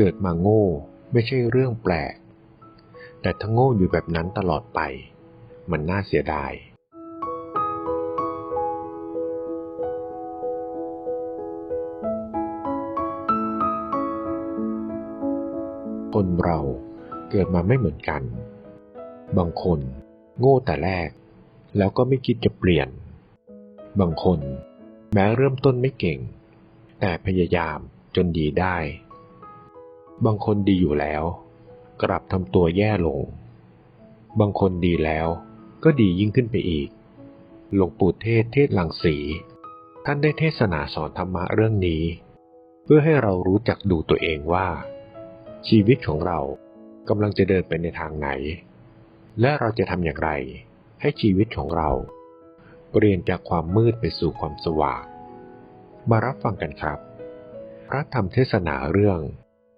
เกิดมาโง่ไม่ใช่เรื่องแปลก แต่ถ้าโง่อยู่แบบนั้นตลอดไป มันน่าเสียดาย คนเราเกิดมาไม่เหมือนกัน บางคนโง่แต่แรก แล้วก็ไม่คิดจะเปลี่ยน บางคนแม้เริ่มต้นไม่เก่ง แต่พยายามจนดีได้ บางคนดีอยู่แล้ว กลับทำตัวแย่ลง บางคนดีแล้ว ก็ดียิ่งขึ้นไปอีก หลวงปู่เทศเทศลังสี ท่านได้เทศนาสอนธรรมะเรื่องนี้ เพื่อให้เรารู้จักดูตัวเองว่า ชีวิตของเรากำลังจะเดินไปในทางไหน และเราจะทำอย่างไร ให้ชีวิตของเรา เปลี่ยนจากความมืดไปสู่ความสว่าง มารับฟังกันครับ พระธรรมเทศนาเรื่อง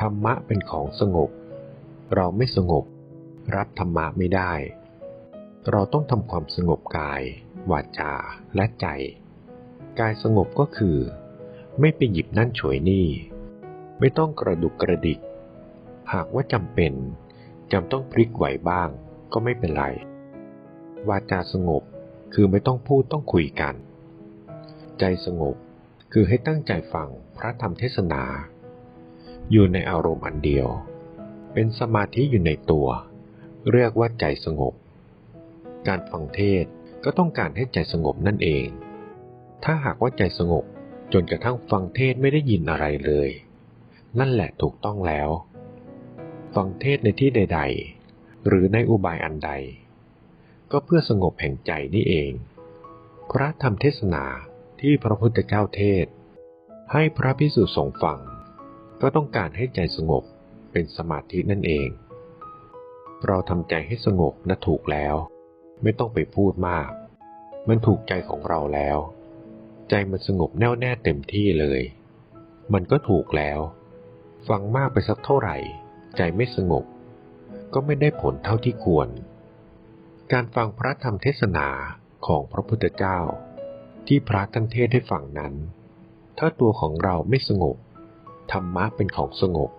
ธรรมะเป็นของสงบ เราไม่สงบ รับธรรมะไม่ได้ เราต้องทำความสงบกาย วาจาและใจ กายสงบก็คือ ไม่ไปหยิบนั่นฉวยนี่ ไม่ต้องกระดุกกระดิก หากว่าจำเป็นจำต้องพลิกไหวบ้างก็ไม่เป็นไร วาจาสงบคือไม่ต้องพูดต้องคุยกัน ใจสงบคือให้ตั้งใจฟังพระธรรมเทศนา อยู่ในอารมณ์อันเดียว เป็นสมาธิอยู่ในตัว เรียกว่าใจสงบ การฟังเทศก็ต้องการให้ใจสงบนั่นเอง ถ้าหากว่าใจสงบจนกระทั่งฟังเทศไม่ได้ยินอะไรเลย นั่นแหละถูกต้องแล้ว ฟังเทศในที่ใด ๆ หรือในอุบายอันใด ก็เพื่อสงบแห่งใจนี่เอง พระธรรมเทศนาที่พระพุทธเจ้าเทศ ให้พระพิสุสงฆ์ฟัง ก็ต้องการให้ใจสงบเป็นสมาธินั่นเอง เราทำใจให้สงบนะถูกแล้ว ไม่ต้องไปพูดมาก มันถูกใจของเราแล้ว ใจมันสงบแน่วแน่เต็มที่เลย มันก็ถูกแล้ว ฟังมากไปสักเท่าไหร่ ใจไม่สงบ ก็ไม่ได้ผลเท่าที่ควร การฟังพระธรรมเทศนาของพระพุทธเจ้า ที่พระท่านเทศให้ฟังนั้น ถ้าตัวของเราไม่สงบ ธรรมะเป็นของสงบ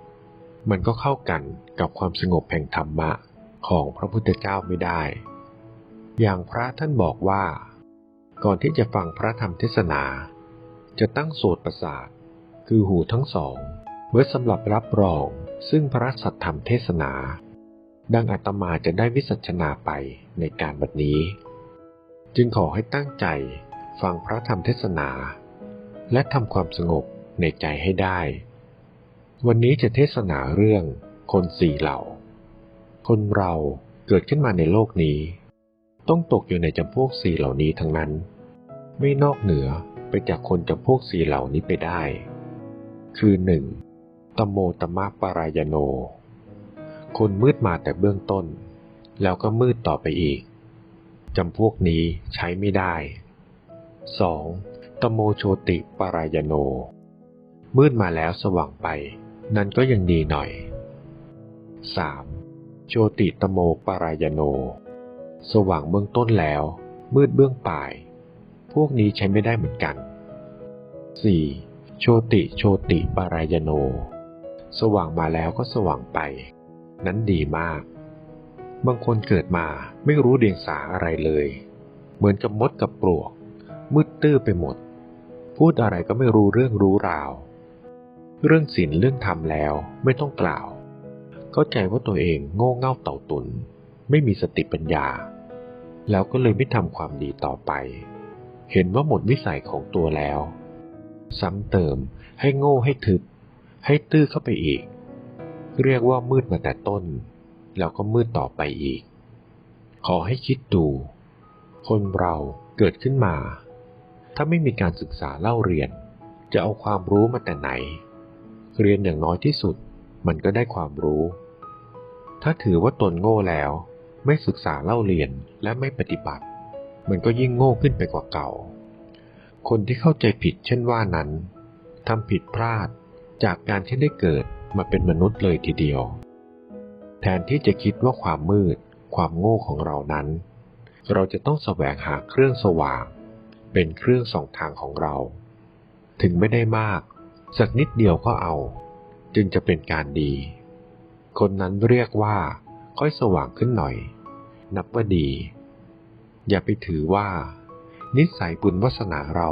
มันก็เข้ากันกับความสงบแห่งธรรมะของพระพุทธเจ้าไม่ได้ อย่างพระท่านบอกว่า ก่อนที่จะฟังพระธรรมเทศนา จะตั้งโสตประสาท คือหูทั้งสอง ไว้สำหรับรับรองซึ่งพระสัทธรรมเทศนา ดังอาตมาจะได้วิสัชนาไปในการบัดนี้ จึงขอให้ตั้งใจฟังพระธรรมเทศนา และทำความสงบในใจให้ได้ วันนี้จะเทศนาเรื่องคนสี่เหล่า คนเราเกิดขึ้นมาในโลกนี้ ต้องตกอยู่ในจำพวกสี่เหล่านี้ทั้งนั้น ไม่นอกเหนือไปจากคนจำพวกสี่เหล่านี้ไปได้ คือหนึ่งตโมตมะปารายโน คนมืดมาแต่เบื้องต้น แล้วก็มืดต่อไปอีกจำพวกนี้ใช้ไม่ได้ 2. ตโมโชติปารายโน มืดมาแล้วสว่างไป นั้นก็ยังดีหน่อย 3. โชติตโมปารายโน สว่างเบื้องต้นแล้ว มืดเบื้องปลาย พวกนี้ใช้ไม่ได้เหมือนกัน 4. โชติโชติปารายโน สว่างมาแล้วก็สว่างไป นั้นดีมาก บางคนเกิดมาไม่รู้เดียงสาอะไรเลย เหมือนกับมดกับปลวก มืดตื้อไปหมด พูดอะไรก็ไม่รู้เรื่องรู้ราว เรื่องศีลเรื่องธรรมแล้วไม่ต้องกล่าว เข้าใจว่าตัวเองโง่เง่าเต่าตุน ไม่มีสติปัญญา แล้วก็เลยไม่ทำความดีต่อไป เห็นว่าหมดวิสัยของตัวแล้ว ซ้ำเติมให้โง่ให้ทึบ ให้ตื้อเข้าไปอีก เรียกว่ามืดมาแต่ต้น แล้วก็มืดต่อไปอีก ขอให้คิดดู คนเราเกิดขึ้นมา ถ้าไม่มีการศึกษาเล่าเรียน จะเอาความรู้มาแต่ไหน เรียนอย่างน้อยที่สุด มันก็ได้ความรู้ ถ้าถือว่าตนโง่แล้ว ไม่ศึกษาเล่าเรียนและไม่ปฏิบัติ มันก็ยิ่งโง่ขึ้นไปกว่าเก่า คนที่เข้าใจผิดเช่นว่านั้นทำผิดพลาดจากการที่ได้เกิดมาเป็นมนุษย์เลยทีเดียว แทนที่จะคิดว่าความมืด ความโง่ของเรานั้น เราจะต้องแสวงหาเครื่องสว่าง เป็นเครื่องส่องทางของเรา ถึงไม่ได้มาก สักนิดเดียวก็เอา จึงจะเป็นการดี คนนั้นเรียกว่า ค่อยสว่างขึ้นหน่อย นับว่าดี อย่าไปถือว่า นิสัยบุญวาสนาเรา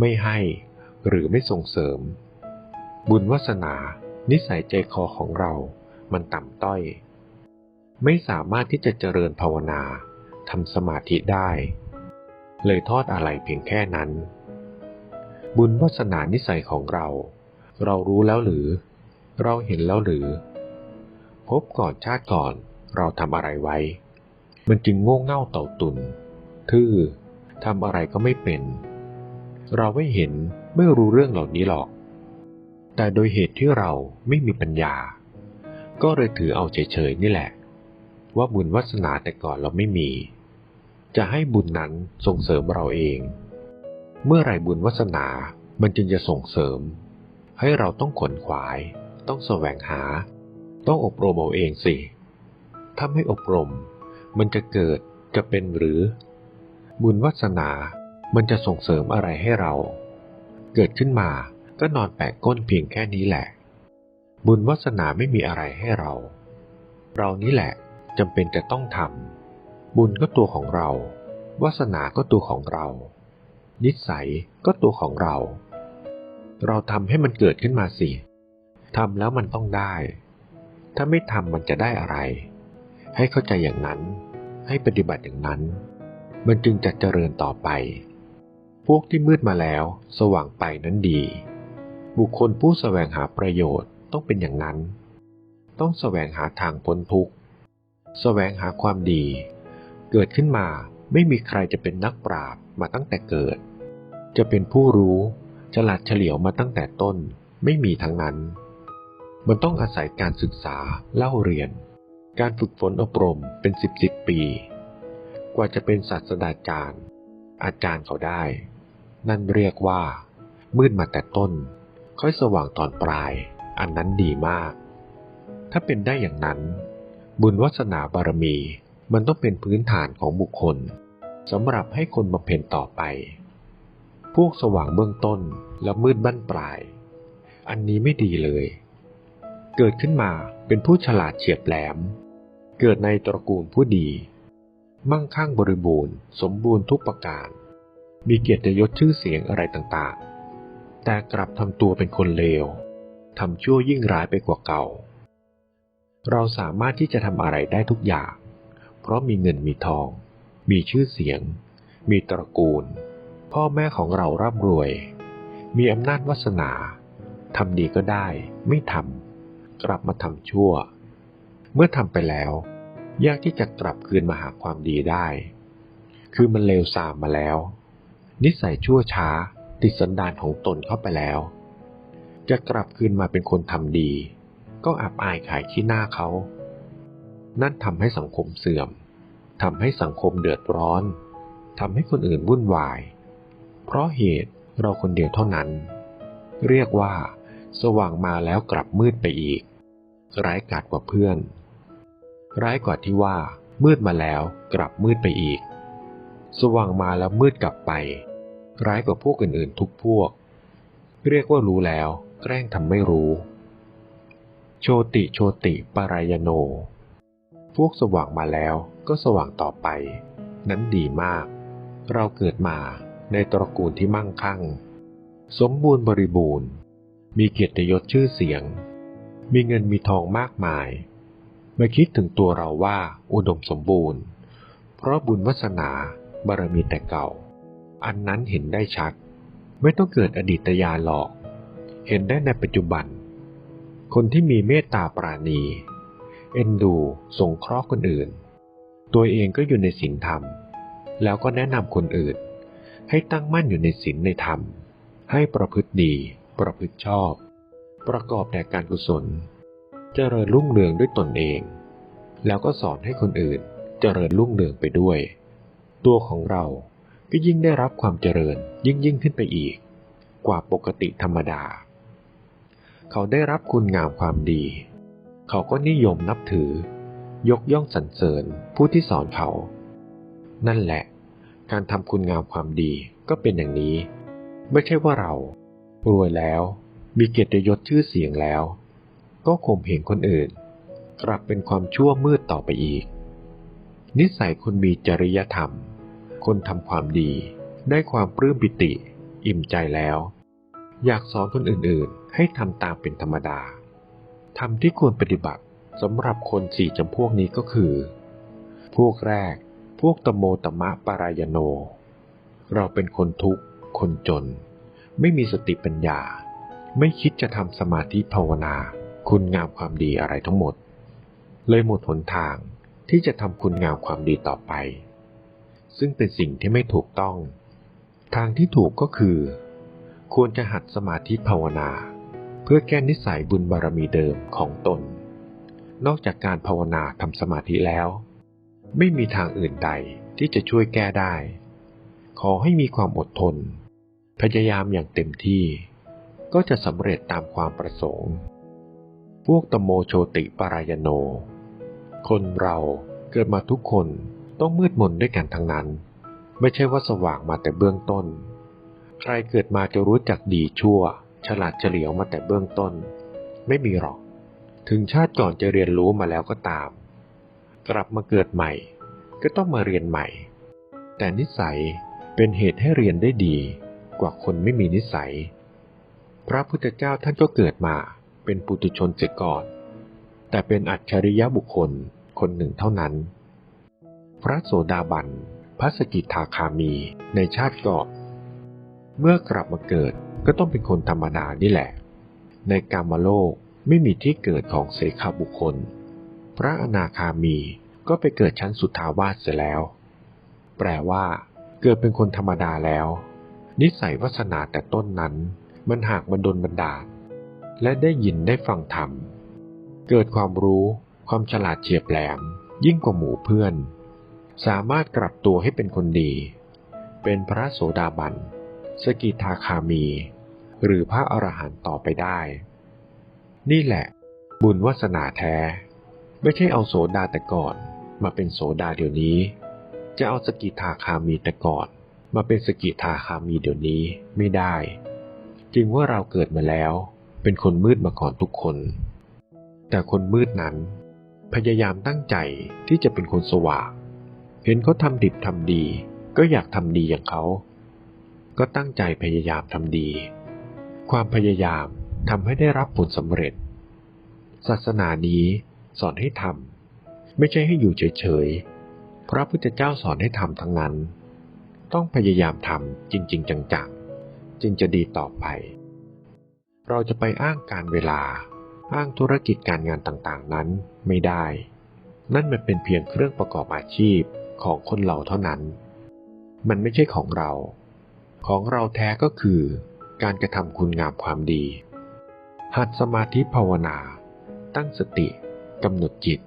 ไม่ให้หรือไม่ส่งเสริม บุญวาสนา นิสัยใจคอของเรา มันต่ำต้อย ไม่สามารถที่จะเจริญภาวนาทำสมาธิได้ เลยทอดอะไรเพียงแค่นั้น บุญวาสนานิสัยของเรา เรารู้แล้วหรือ เราเห็นแล้วหรือ พบก่อนชาติก่อนเราทำอะไรไว้ มันจึงโง่เง่าเต่าตุนทื่อทำอะไรก็ไม่เป็น เราไม่เห็นไม่รู้เรื่องเหล่านี้หรอก แต่โดยเหตุที่เราไม่มีปัญญา ก็เลยถือเอาเฉยๆนี่แหละ ว่าบุญวาสนาแต่ก่อนเราไม่มี จะให้บุญนั้นส่งเสริมเราเอง เมื่อไรบุญวาสนา มันจึงจะส่งเสริม ให้เราต้องขนขวาย ต้องแสวงหา ต้องอบรมเอาเองสิ ถ้าไม่อบรม มันจะเกิดจะเป็นหรือ บุญวาสนา มันจะส่งเสริมอะไรให้เรา เกิดขึ้นมาก็นอนแปะก้นเพียงแค่นี้แหละ บุญวาสนาไม่มีอะไรให้เรา เรานี่แหละจำเป็นจะต้องทำบุญก็ตัวของเราวาสนาก็ตัวของเรา นิสัยก็ตัวของเรา เราทำให้มันเกิดขึ้นมาสิทำแล้วมันต้องได้ ถ้าไม่ทำมันจะได้อะไร ให้เข้าใจอย่างนั้น ให้ปฏิบัติอย่างนั้น มันจึงจะเจริญต่อไป พวกที่มืดมาแล้ว สว่างไปนั้นดี บุคคลผู้แสวงหาประโยชน์ต้องเป็นอย่างนั้น ต้องแสวงหาทางพ้นทุกข์แสวงหาความดี เกิดขึ้นมาไม่มีใครจะเป็นนักปราบมาตั้งแต่เกิด จะเป็นผู้รู้ฉลาดเฉลียวมาตั้งแต่ต้นไม่มีทั้งนั้น มันต้องอาศัยการศึกษาเล่าเรียน การฝึกฝนอบรมเป็นสิบสิบปี กว่าจะเป็นศาสตราจารย์ อาจารย์เขาได้ นั่นเรียกว่า มืดมาแต่ต้น ค่อยสว่างตอนปลาย อันนั้นดีมาก ถ้าเป็นได้อย่างนั้น บุญวัสนาบารมีมันต้องเป็นพื้นฐานของบุคคลสำหรับให้คนมาเพ็ญต่อไป พวกสว่างเบื้องต้นแล้วมืดบั้นปลาย อันนี้ไม่ดีเลย เกิดขึ้นมาเป็นผู้ฉลาดเฉียบแหลม เกิดในตระกูลผู้ดี มั่งคั่งบริบูรณ์ สมบูรณ์ทุกประการ มีเกียรติยศชื่อเสียงอะไรต่างๆ แต่กลับทำตัวเป็นคนเลวทำชั่วยิ่งร้ายไปกว่าเก่า เราสามารถที่จะทำอะไรได้ทุกอย่าง เพราะมีเงินมีทอง มีชื่อเสียง มีตระกูล พ่อแม่ของเราร่ำรวย มีอำนาจวาสนาทำดีก็ได้ ไม่ทำกลับมาทำชั่ว เมื่อทำไปแล้ว ยากที่จะกลับคืนมาหาความดีได้ คือมันเลวทรามมาแล้ว นิสัยชั่วช้าติดสันดานของตนเข้าไปแล้ว จะกลับคืนมาเป็นคนทำดี ก็อับอายขายขี้หน้าเขา นั่นทำให้สังคมเสื่อมทำให้สังคมเดือดร้อนทำให้คนอื่นวุ่นวาย เพราะเหตุเราคนเดียวเท่านั้น เรียกว่า สว่างมาแล้วกลับมืดไปอีก ร้ายกาจกว่าเพื่อน ร้ายกว่าที่ว่า มืดมาแล้วกลับมืดไปอีก สว่างมาแล้วมืดกลับไป ร้ายกว่าพวกอื่นๆ ทุกพวก เรียกว่ารู้แล้วแกล้งทำไม่รู้ โชติโชติปารายโน พวกสว่างมาแล้วก็สว่างต่อไป นั้นดีมาก เราเกิดมา ในตระกูลที่มั่งคั่ง สมบูรณ์บริบูรณ์ มีเกียรติยศชื่อเสียง มีเงินมีทองมากมาย มาคิดถึงตัวเราว่าอุดมสมบูรณ์ เพราะบุญวาสนาบารมีแต่เก่า อันนั้นเห็นได้ชัด ไม่ต้องเกิดอดีตยาหลอก เห็นได้ในปัจจุบัน คนที่มีเมตตาปราณี เอ็นดูสงเคราะห์คนอื่น ตัวเองก็อยู่ในศีลธรรม แล้วก็แนะนำคนอื่น ให้ตั้งมั่นอยู่ในศีลในธรรม ให้ประพฤติดี ประพฤติชอบ ประกอบแต่การกุศล เจริญรุ่งเรืองด้วยตนเอง แล้วก็สอนให้คนอื่นเจริญรุ่งเรืองไปด้วย ตัวของเราก็ยิ่งได้รับความเจริญยิ่งยิ่งขึ้นไปอีก กว่าปกติธรรมดา เขาได้รับคุณงามความดี เขาก็นิยมนับถือ ยกย่องสรรเสริญผู้ที่สอนเขา นั่นแหละ การทำคุณงามความดีก็เป็นอย่างนี้ ไม่ใช่ว่าเรา รวยแล้ว มีเกียรติยศชื่อเสียงแล้ว ก็ข่มเหงคนอื่น กลับเป็นความชั่วมืดต่อไปอีก นิสัยคนมีจริยธรรม คนทำความดี ได้ความปลื้มปิติ อิ่มใจแล้ว อยากสอนคนอื่นๆ ให้ทำตามเป็นธรรมดาทำที่ควรปฏิบัติสำหรับคนสี่จำพวกนี้ก็คือ พวกแรก พวกตโมตมะปารายโน เราเป็นคนทุกข์ คนจน ไม่มีสติปัญญา ไม่คิดจะทำสมาธิภาวนา คุณงามความดีอะไรทั้งหมด เลยหมดหนทางที่จะทำคุณงามความดีต่อไป ซึ่งเป็นสิ่งที่ไม่ถูกต้อง ทางที่ถูกก็คือ ควรจะหัดสมาธิภาวนา เพื่อแก้นิสัยบุญบารมีเดิมของตน นอกจากการภาวนาทำสมาธิแล้ว ไม่มีทางอื่นใดที่จะช่วยแก้ได้ ขอให้มีความอดทน พยายามอย่างเต็มที่ ก็จะสำเร็จตามความประสงค์ พวกตโมโชติปารายโน คนเราเกิดมาทุกคนต้องมืดมนด้วยกันทั้งนั้น ไม่ใช่ว่าสว่างมาแต่เบื้องต้น ใครเกิดมาจะรู้จักดีชั่ว ฉลาดเฉลียวมาแต่เบื้องต้น ไม่มีหรอก ถึงชาติก่อนจะเรียนรู้มาแล้วก็ตาม กลับมาเกิดใหม่ ก็ต้องมาเรียนใหม่ แต่นิสัยเป็นเหตุให้เรียนได้ดีกว่าคนไม่มีนิสัย พระพุทธเจ้าท่านก็เกิดมาเป็นปุถุชนเสียก่อน แต่เป็นอัจฉริยะบุคคลคนหนึ่งเท่านั้น พระโสดาบันพระสกิทาคามีในชาติก่อนเมื่อกลับมาเกิดก็ต้องเป็นคนธรรมดานี่แหละ ในกามโลกไม่มีที่เกิดของเสขาบุคคล พระอนาคามีก็ไปเกิดชั้นสุทาวาสเสียแล้ว แปลว่าเกิดเป็นคนธรรมดาแล้ว นิสัยวาสนาแต่ต้นนั้น มันหากบันดลบันดาลและได้ยินได้ฟังธรรม เกิดความรู้ความฉลาดเฉียบแหลม ยิ่งกว่าหมู่เพื่อน สามารถกลับตัวให้เป็นคนดี เป็นพระโสดาบัน สกิทาคามี หรือพระอรหันต์ต่อไปได้ นี่แหละ บุญวาสนาแท้ ไม่ใช่เอาโสดาแต่ก่อน มาเป็นโสดาเดี๋ยวนี้ จะเอาสกิทาคามีแต่ก่อน มาเป็นสกิทาคามีเดี๋ยวนี้ไม่ได้ จึงว่าเราเกิดมาแล้ว เป็นคนมืดมาก่อนทุกคน แต่คนมืดนั้น พยายามตั้งใจที่จะเป็นคนสว่าง เห็นเขาทำดิบทำดี ก็อยากทำดีอย่างเขา ก็ตั้งใจพยายามทำดี ความพยายามทำให้ได้รับผลสำเร็จ ศาสนานี้ สอนให้ทำไม่ใช่ให้อยู่เฉยๆ พระพุทธเจ้าสอนให้ทำทั้งนั้น ต้องพยายามทำจริง ๆ จังๆ จึงจะดีต่อไป เราจะไปอ้างการเวลา อ้างธุรกิจการงานต่างๆ นั้นไม่ได้ นั่นมันเป็นเพียงเครื่องประกอบอาชีพของคนเราเท่านั้น มันไม่ใช่ของเรา ของเราแท้ก็คือการกระทำคุณงามความดี หัดสมาธิภาวนา ตั้งสติ กำหนดจิต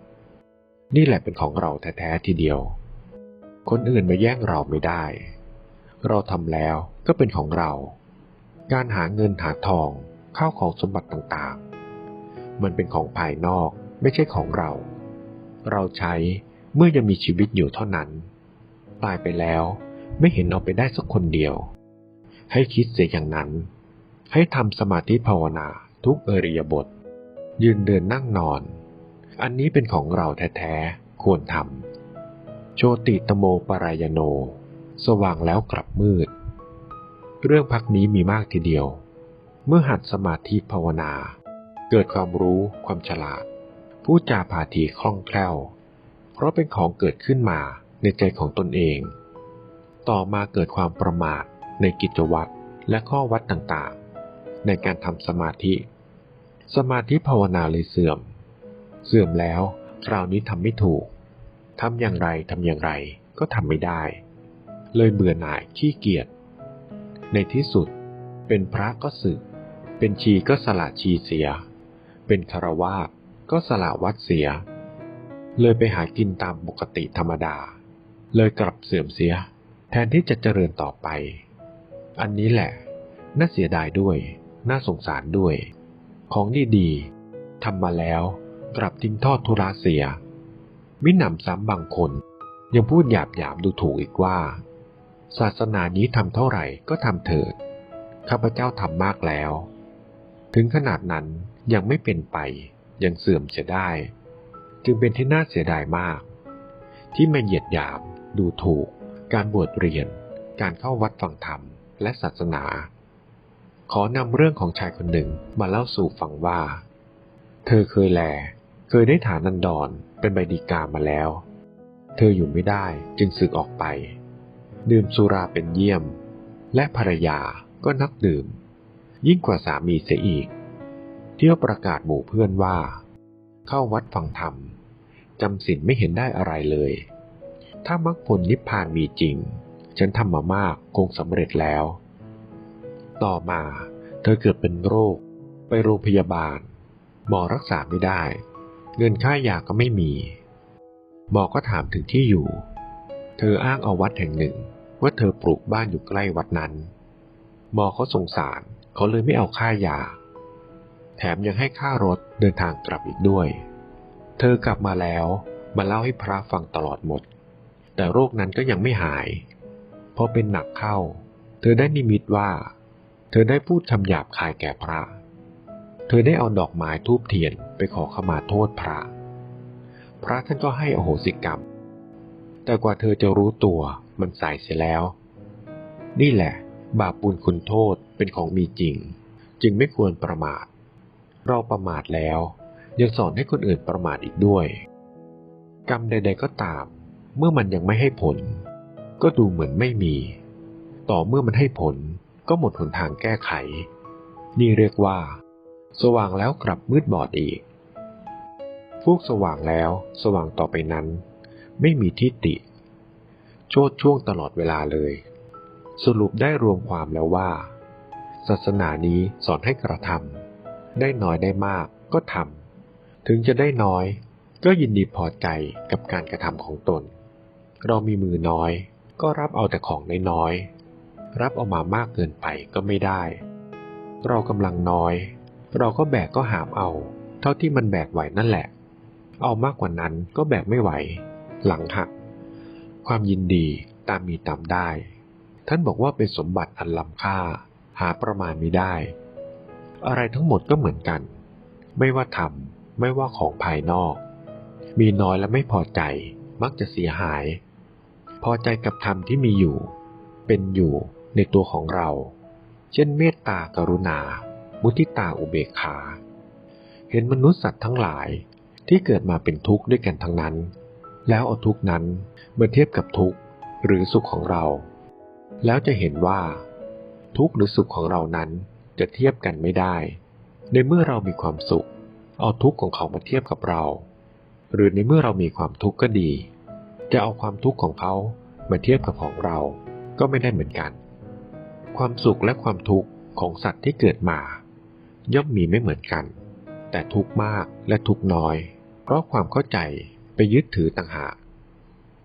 นี่แหละเป็นของเราแท้ๆทีเดียว คนอื่นมาแย่งเราไม่ได้ เราทำแล้วก็เป็นของเรา การหาเงินหาทองข้าวของสมบัติต่างๆ มันเป็นของภายนอกไม่ใช่ของเรา เราใช้เมื่อยังมีชีวิตอยู่เท่านั้น ตายไปแล้วไม่เห็นเอาไปได้สักคนเดียว ให้คิดเสียอย่างนั้น ให้ทำสมาธิภาวนาทุกเอริยบท ยืนเดินนั่งนอน อันนี้เป็นของเราแท้ๆ ควรทำ โชติตโมปรายโน สว่างแล้วกลับมืด เรื่องพักนี้มีมากทีเดียว เมื่อหัดสมาธิภาวนา เกิดความรู้ความฉลาด ผู้จาพาทีคล่องแคล่ว เพราะเป็นของเกิดขึ้นมาในใจของตนเอง ต่อมาเกิดความประมาทในกิจวัตรและข้อวัดต่างๆ ในการทำสมาธิ สมาธิภาวนาเลยเสื่อม เสื่อมแล้วคราวนี้ทำไม่ถูกทำอย่างไรทำอย่างไรก็ทำไม่ได้ เลยเบื่อหน่ายขี้เกียจในที่สุด เป็นพระก็สึก เป็นชีก็สละชีเสีย เป็นคารวาสก็สละวัดเสีย เลยไปหากินตามปกติธรรมดา เลยกลับเสื่อมเสีย แทนที่จะเจริญต่อไป อันนี้แหละ น่าเสียดายด้วย น่าสงสารด้วย ของดีๆทำมาแล้ว กลับทิ้งทอดทุราเสีย มิหนำซ้ำบางคนยังพูดหยาบหยาบดูถูกอีกว่า ศาสนานี้ทำเท่าไหร่ก็ทำเถิด ข้าพเจ้าทำมากแล้ว ถึงขนาดนั้นยังไม่เป็นไป ยังเสื่อมเสียได้ จึงเป็นที่น่าเสียดายมาก ที่มาเหยียดหยาม ดูถูก การบวชเรียน การเข้าวัดฟังธรรม และศาสนา ขอนำเรื่องของชายคนหนึ่งมาเล่าสู่ฟังว่า เธอเคยแล เคยได้ฐานันดรเป็นใบดีกามาแล้ว เธออยู่ไม่ได้จึงสึกออกไป ดื่มสุราเป็นเยี่ยม และภรรยาก็นักดื่ม ยิ่งกว่าสามีเสียอีก เที่ยวประกาศหมู่เพื่อนว่า เข้าวัดฟังธรรมจำศีลไม่เห็นได้อะไรเลย ถ้ามรรคผลนิพพานมีจริง ฉันทำมามากคงสำเร็จแล้ว ต่อมาเธอเกิดเป็นโรค ไปโรงพยาบาล หมอรักษาไม่ได้ เงินค่ายาก็ไม่มี หมอก็ถามถึงที่อยู่ เธออ้างเอาวัดแห่งหนึ่ง ว่าเธอปลูกบ้านอยู่ใกล้วัดนั้น หมอเขาสงสารเขาเลยไม่เอาค่ายา แถมยังให้ค่ารถเดินทางกลับอีกด้วย เธอกลับมาแล้วมาเล่าให้พระฟังตลอดหมด แต่โรคนั้นก็ยังไม่หาย พอเป็นหนักเข้า เธอได้นิมิตว่า เธอได้พูดคำหยาบคายแก่พระ เธอได้เอาดอกไม้ทูบเทียนไปขอขมาโทษพระ พระท่านก็ให้อโหสิกรรม แต่กว่าเธอจะรู้ตัวมันสายเสียแล้ว นี่แหละ บาปบุญคุณโทษเป็นของมีจริง จึงไม่ควรประมาท เราประมาทแล้ว ยังสอนให้คนอื่นประมาทอีกด้วย กรรมใด ๆก็ตาม เมื่อมันยังไม่ให้ผล ก็ดูเหมือนไม่มี ต่อเมื่อมันให้ผลก็หมดหนทางแก้ไข นี่เรียกว่า สว่างแล้วกลับมืดบอดอีกพวกสว่างแล้ว สว่างต่อไปนั้น ไม่มีที่ติโชดช่วงตลอดเวลาเลย สรุปได้รวมความแล้วว่า ศาสนานี้สอนให้กระทำได้น้อยได้มากก็ทำถึงจะได้น้อย ก็ยินดีพอใจกับการกระทำของตน เรามีมือน้อย ก็รับเอาแต่ของน้อยๆรับเอามามากเกินไปก็ไม่ได้ เรากำลังน้อย เราก็แบกก็หามเอา เท่าที่มันแบกไหวนั่นแหละ เอามากกว่านั้นก็แบกไม่ไหว หลังหัก ความยินดีตามมีตามได้ ท่านบอกว่าเป็นสมบัติอันล้ำค่า หาประมาณไม่ได้ อะไรทั้งหมดก็เหมือนกัน ไม่ว่าธรรมไม่ว่าของภายนอก มีน้อยและไม่พอใจ มักจะเสียหาย พอใจกับธรรมที่มีอยู่ เป็นอยู่ในตัวของเรา เช่นเมตตากรุณา มุทิตาอุเบกขา เห็นมนุษย์สัตว์ทั้งหลายที่เกิดมาเป็นทุกข์ด้วยกันทั้งนั้น แล้วเอาทุกข์นั้นมาเทียบกับทุกข์หรือสุขของเรา แล้วจะเห็นว่า ทุกข์หรือสุขของเรานั้นจะเทียบกันไม่ได้ ในเมื่อเรามีความสุข เอาทุกข์ของเขามาเทียบกับเรา หรือในเมื่อเรามีความทุกข์ก็ดี จะเอาความทุกข์ของเขามาเทียบกับของเราก็ไม่ได้เหมือนกัน ความสุขและความทุกข์ของสัตว์ที่เกิดมา ย่อมมีไม่เหมือนกัน แต่ทุกมากและทุกน้อย เพราะความเข้าใจไปยึดถือต่างหาก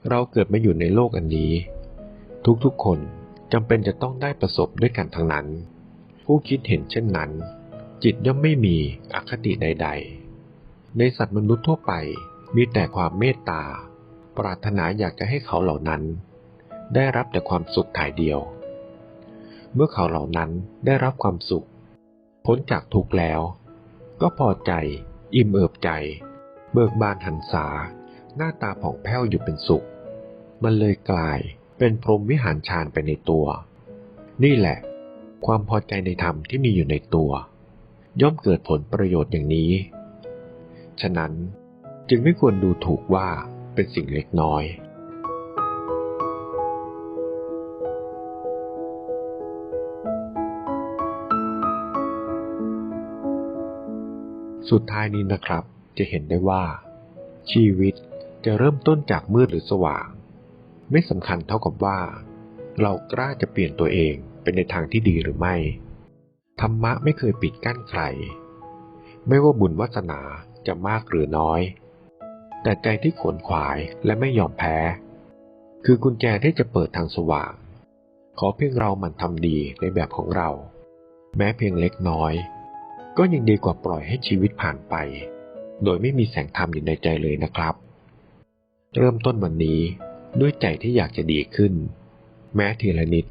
เราเกิดมาอยู่ในโลกอันนี้ ทุกๆคนจำเป็นจะต้องได้ประสบด้วยกันทั้งนั้น ผู้คิดเห็นเช่นนั้น จิตย่อมไม่มีอคติใด ๆ ในสัตว์มนุษย์ทั่วไปมีแต่ความเมตตา ปรารถนาอยากจะให้เขาเหล่านั้น ได้รับแต่ความสุขถ่ายเดียว เมื่อเขาเหล่านั้นได้รับความสุข พ้นจากทุกข์แล้ว ก็พอใจ อิ่มเอิบใจ เบิกบานหันษา หน้าตาผ่องแผ้วอยู่เป็นสุข มันเลยกลายเป็นพรหมวิหารฌานไปในตัว นี่แหละ ความพอใจในธรรมที่มีอยู่ในตัว ย่อมเกิดผลประโยชน์อย่างนี้ ฉะนั้นจึงไม่ควรดูถูกว่าเป็นสิ่งเล็กน้อย สุดท้ายนี้นะครับ จะเห็นได้ว่า ชีวิตจะเริ่มต้นจากมืดหรือสว่าง ไม่สำคัญเท่ากับว่า เรากล้าจะเปลี่ยนตัวเองเป็นในทางที่ดีหรือไม่ ธรรมะไม่เคยปิดกั้นใคร ไม่ว่าบุญวาสนาจะมากหรือน้อย แต่ใจที่ขวนขวายและไม่ยอมแพ้ คือกุญแจที่จะเปิดทางสว่าง ขอเพียงเราหมันทำดีในแบบของเรา แม้เพียงเล็กน้อย ก็ยังดีกว่าปล่อยให้ชีวิตผ่านไป โดยไม่มีแสงธรรมอยู่ในใจเลยนะครับ เริ่มต้นวันนี้ด้วยใจที่อยากจะดีขึ้น แม้ทีละนิด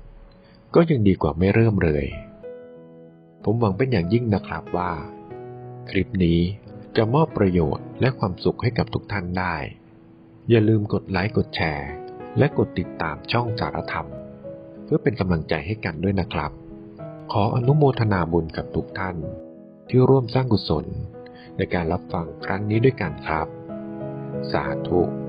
ก็ยังดีกว่าไม่เริ่มเลย ผมหวังเป็นอย่างยิ่งนะครับว่า คลิปนี้จะมอบประโยชน์และความสุขให้กับทุกท่านได้ อย่าลืมกดไลค์กดแชร์ และกดติดตามช่องสารธรรม เพื่อเป็นกำลังใจให้กันด้วยนะครับ ขออนุโมทนาบุญกับทุกท่าน ที่ร่วมสร้างกุศล ในการรับฟังครั้งนี้ด้วยกันครับ สาธุ